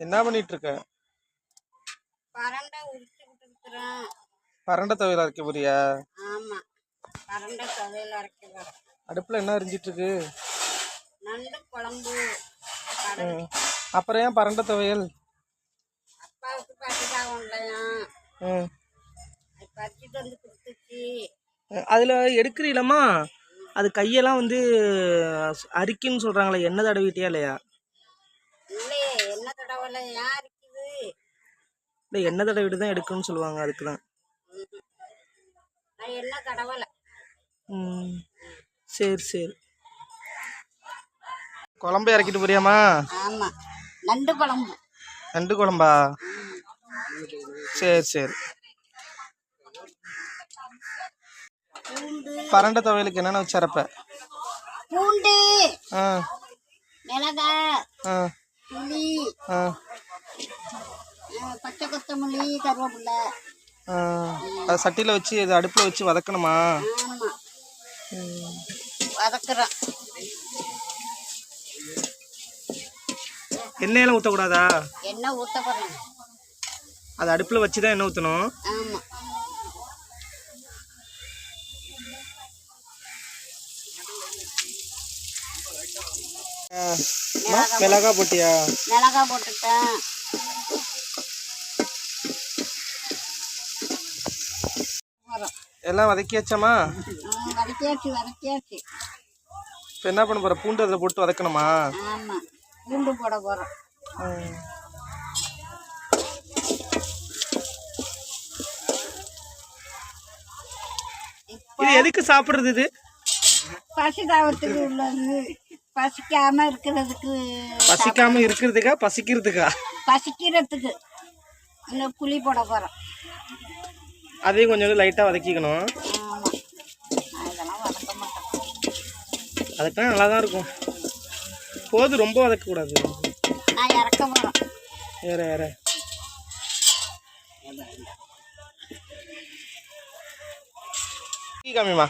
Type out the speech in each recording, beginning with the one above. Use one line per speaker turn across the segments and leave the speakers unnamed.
என்ன பண்ணிட்டு இருக்க
பரண்டை உரிச்சுக்கிட்டு இருக்கிறேன்
பரண்ட துவையல் அரைக்க போறியா?
ஆமா பரண்டை துவையல் அரைக்கிறேன்.
அடுப்புல என்ன எரிஞ்சிட்டு இருக்கு
நண்டு குழம்பு.
அப்புறம் ஏன் பரண்ட துவையல்?
அப்பாவுக்கு இல்லையா
ம்.
அது பறிச்சுட்டு வந்து கொடுத்துச்சு.
அதுல எடுக்கிறீங்களம்மா அது கையெல்லாம் வந்து அரிக்குன்னு சொல்றாங்களே எண்ணெய் தடவிட்டியா இல்லையே?
என்ன தடவை ஏன் இருக்குது
எண்ணெய் தடவிட்டு தான் எடுக்கணும்னு சொல்லுவாங்க அதுக்கு தான்.
நான் தடவலை
ம். சரி சரி. குழம்பு இறக்கிட்டு போறியாம்மா?
ஆமா. நண்டு குழம்பு.
நண்டு குழம்பா? சரி சரி.
பூண்டு.
பரண்ட துவையலுக்கு என்னென்ன வச்சரப்ப
பூண்டு.
ஆ.
மிளகாய்.
ஆ.
புளி பச்சை கொத்தமல்லி கருவேப்பிலை.
ஆ. அது சட்டியில் வச்சு அது அடுப்பில் வச்சு வதக்கணுமா.
வதக்குறோம்
எண்ணெயெல்லாம் ஊற்றக்கூடாதா
எண்ணெய் ஊற்ற போகிறேன்
அது அடுப்பில் வச்சு தான் எண்ணெய் ஊற்றணும் மிளகா போட்டியா?
மிளகாய் போட்டுட்டேன்.
எல்லாம் வதக்கியாச்சாமா
வதக்கியாச்சு வதக்கியாச்சு.
இப்போ என்ன பண்ண போகிற பூண்டு அதில் போட்டு வதக்கணுமா?
ஆமா பூண்டு போட போகிறோம்.
இது எதுக்கு சாப்பிட்றது இது?
பசி தாவத்துக்கு உள்ளது. பசிக்காம இருக்கிறதுக்கு
பசிக்காம இருக்கிறதுக்கா? பசிக்கிறதுக்கா?
பசிக்கிறதுக்கு. இந்த புளி போட போகிறோம்
அதையும் கொஞ்சம் லைட்டாக வதக்கிக்கணும். அதுக்கெல்லாம் நல்லா தான் இருக்கும். போது ரொம்ப வதக்கக்கூடாது.
நான் இறக்க போகிறோம்
வேற வேற. காமிமா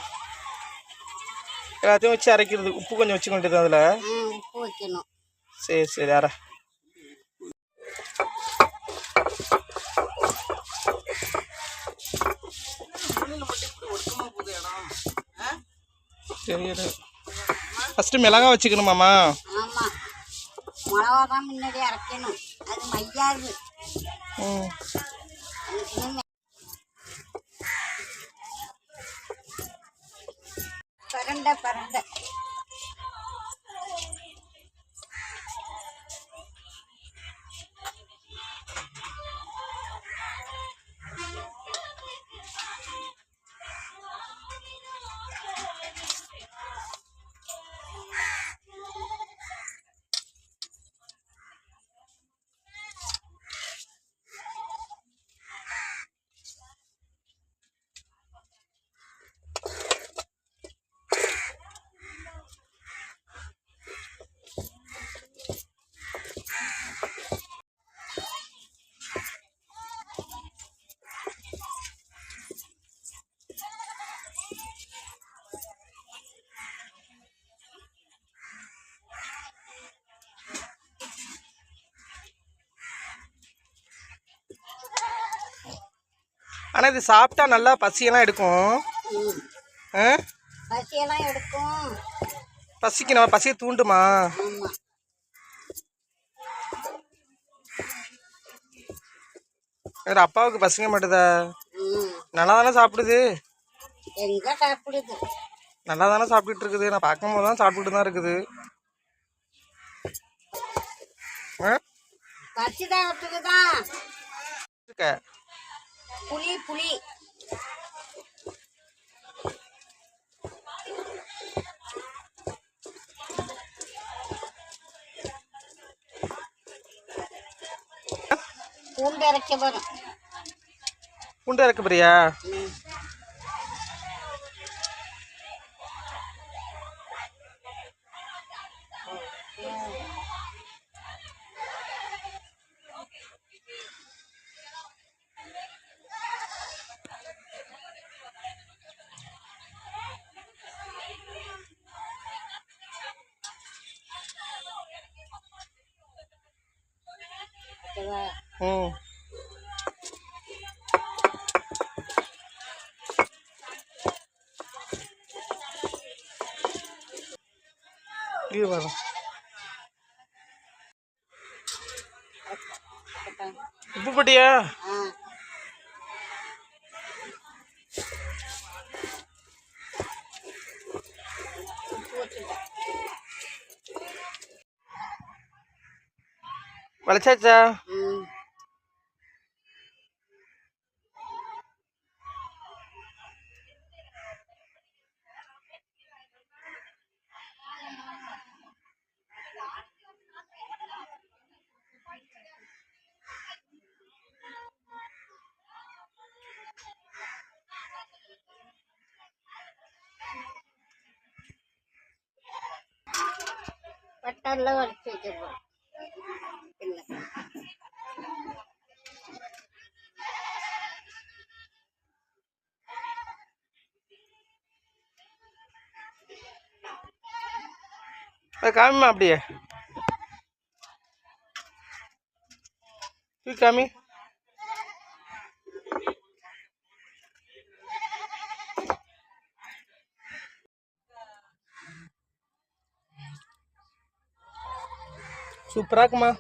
எல்லாத்தையும் வச்சு அரைக்கிறது உப்பு கொஞ்சம் வச்சு கொண்டு அதில்.
உப்பு வைக்கணும்.
சரி சரி அரை. சரி ஃபஸ்ட்டு மிளகா வச்சுக்கணுமாம்மா?
ஆமா. மிளகா தான் முன்னாடி அரைக்கணும். அது மையாது.
ம்
அதுக்கு இன்னும் பரண்டை பரண்டை
ஆனால் இது சாப்பிட்டா நல்லா பசியெல்லாம் எடுக்கும்.
பசியெல்லாம் எடுக்கும்.
பசிக்கு நம்ம பசியை தூண்டுமா? வேற அப்பாவுக்கு பசிங்க மாட்டுதா? நல்லா தானே சாப்பிடுது?
எங்க சாப்பிடுது?
நல்லா தானே சாப்பிட்டுட்டு இருக்குது நான் பார்க்கும்போது தான் சாப்பிட்டுட்டு தான் இருக்குது. இருக்க
புளி புளி பூண்டு அரைக்க போகிறோம்
பூண்டு இறக்க போறியா?
ம்
இது வரும் உப்பு பட்டியா வளைச்சாச்சா
ம் பட்டரில் வடிச்சு வச்சிருக்கோம் இல்லை
அது காமிமா அப்படியே. இது காமி. சூப்பராக இருக்குமா?